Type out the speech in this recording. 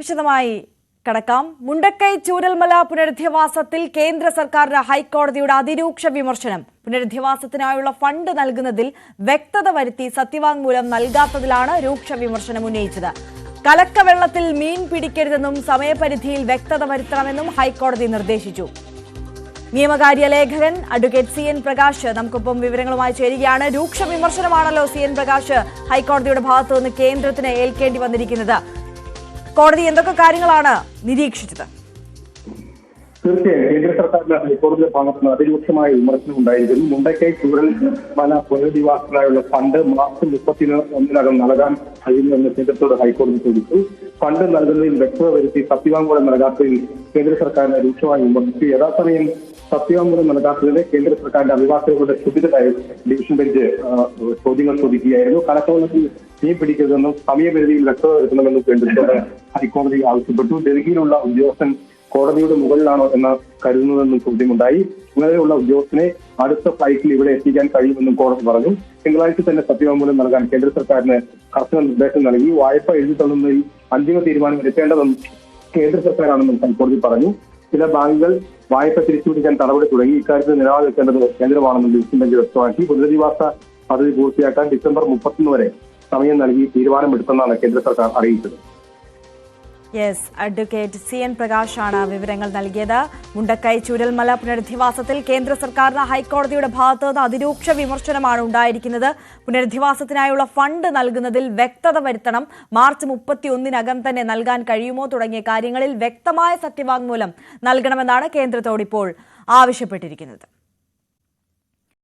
വിശദമായി കടക്കാം. മുണ്ടക്കൈ ചൂരൽമല പുനരധിവാസത്തിൽ കേന്ദ്ര സർക്കാരിന് ഹൈക്കോടതിയുടെ അതിരൂക്ഷ വിമർശനം. പുനരധിവാസത്തിനായുള്ള ഫണ്ട് നൽകുന്നതിൽ വ്യക്തത വരുത്തി സത്യവാങ്മൂലം നൽകാത്തതിലാണ് രൂക്ഷ വിമർശനം ഉന്നയിച്ചത്. കലക്കവെള്ളത്തിൽ മീൻ പിടിക്കരുതെന്നും സമയപരിധിയിൽ വ്യക്തത വരുത്തണമെന്നും ഹൈക്കോടതി നിർദ്ദേശിച്ചു. നിയമകാര്യ ലേഖകൻ അഡ്വക്കേറ്റ് സി എൻ പ്രകാശ് നമുക്കൊപ്പം വിവരങ്ങളുമായി ചേരുകയാണ്. രൂക്ഷ വിമർശനമാണല്ലോ സി എൻ പ്രകാശ് ഹൈക്കോടതിയുടെ ഭാഗത്തുനിന്ന് കേന്ദ്രത്തിന് ഏൽക്കേണ്ടി വന്നിരിക്കുന്നത്. കോടതി എന്തൊക്കെ കാര്യങ്ങളാണ് നിരീക്ഷിച്ചത്? തീർച്ചയായും കേന്ദ്ര സർക്കാരിന്റെ ഹൈക്കോടതിയുടെ ഭാഗത്ത് നിന്ന് അതിരൂക്ഷമായ വിമർശനം ഉണ്ടായിരിക്കുന്നു. മുണ്ടക്കൈ ചൂരൽ മല പുനരധിവാസത്തിനായുള്ള ഫണ്ട് മാർച്ച് മുപ്പത്തിന് ഒന്നിനകം നൽകാൻ കഴിയുമെന്ന് കേന്ദ്രത്തോട് ഹൈക്കോടതി ചോദിച്ചു. ഫണ്ട് നൽകുന്നതിൽ വ്യക്തത വരുത്തി സത്യവാങ്മൂലം നൽകാത്തതിൽ കേന്ദ്ര സർക്കാരിനെ രൂക്ഷമായി വിമർശിച്ചു. യഥാസമയം സത്യവാങ്മൂലം നൽകാത്തതിന് കേന്ദ്ര സർക്കാരിന്റെ അഭിഭാഷകരുടെ ശുദ്ധിതരായി ഡിവിഷൻ ബെഞ്ച് ചോദ്യങ്ങൾ ചോദിക്കുകയായിരുന്നു. കണക്കവളത്തിൽ മീൻ പിടിക്കരുതെന്നും സമയപരിധിയിൽ വ്യക്തത വരുത്തണമെന്നും കേന്ദ്രത്തോട് ഹൈക്കോടതി ആവശ്യപ്പെട്ടു. ഡൽഹിയിലുള്ള ഉദ്യോഗസ്ഥൻ കോടതിയുടെ മുകളിലാണോ എന്ന് കരുതുന്നതെന്നും ചോദ്യമുണ്ടായി. ഇങ്ങനെയുള്ള ഉദ്യോഗസ്ഥനെ അടുത്ത ഫ്ലൈറ്റിൽ ഇവിടെ എത്തിക്കാൻ കഴിയുമെന്നും കോടതി പറഞ്ഞു. തിങ്കളാഴ്ച തന്നെ സത്യവാങ്മൂലം നൽകാൻ കേന്ദ്ര സർക്കാരിന് കർശന നിർദ്ദേശം നൽകി. വായ്പ എഴുതി തള്ളുന്നതിൽ അന്തിമ തീരുമാനം എടുക്കേണ്ടതെന്നും കേന്ദ്ര സർക്കാരാണെന്നും ഹൈക്കോടതി പറഞ്ഞു. ചില ബാങ്കുകൾ വായ്പ തിരിച്ചുപിടിക്കാൻ നടപടി തുടങ്ങി. ഇക്കാര്യത്തിൽ നിലപാടെടുക്കേണ്ടത് കേന്ദ്രമാണെന്നും ഡിവിഷൻ ബെഞ്ച് വ്യക്തമാക്കി. പുനരധിവാസ പദ്ധതി പൂർത്തിയാക്കാൻ ഡിസംബർ മുപ്പത്തൊന്ന് വരെ സമയം നൽകി തീരുമാനമെടുത്തെന്നാണ് കേന്ദ്ര സർക്കാർ അറിയിച്ചത്. യെസ് അഡ്വക്കേറ്റ് സി എൻ പ്രകാശാണ് വിവരങ്ങൾ നൽകിയത്. മുണ്ടക്കൈ ചൂരൽമല പുനരധിവാസത്തിൽ കേന്ദ്ര സർക്കാരിന് ഹൈക്കോടതിയുടെ ഭാഗത്തു നിന്ന് അതിരൂക്ഷ വിമർശനമാണ് ഉണ്ടായിരിക്കുന്നത്. പുനരധിവാസത്തിനായുള്ള ഫണ്ട് നൽകുന്നതിൽ വ്യക്തത വരുത്തണം. മാർച്ച് മുപ്പത്തിയൊന്നിനകം തന്നെ നൽകാൻ കഴിയുമോ തുടങ്ങിയ കാര്യങ്ങളിൽ വ്യക്തമായ സത്യവാങ്മൂലം നൽകണമെന്നാണ് കേന്ദ്രത്തോട് ഇപ്പോൾ ആവശ്യപ്പെട്ടിരിക്കുന്നത്.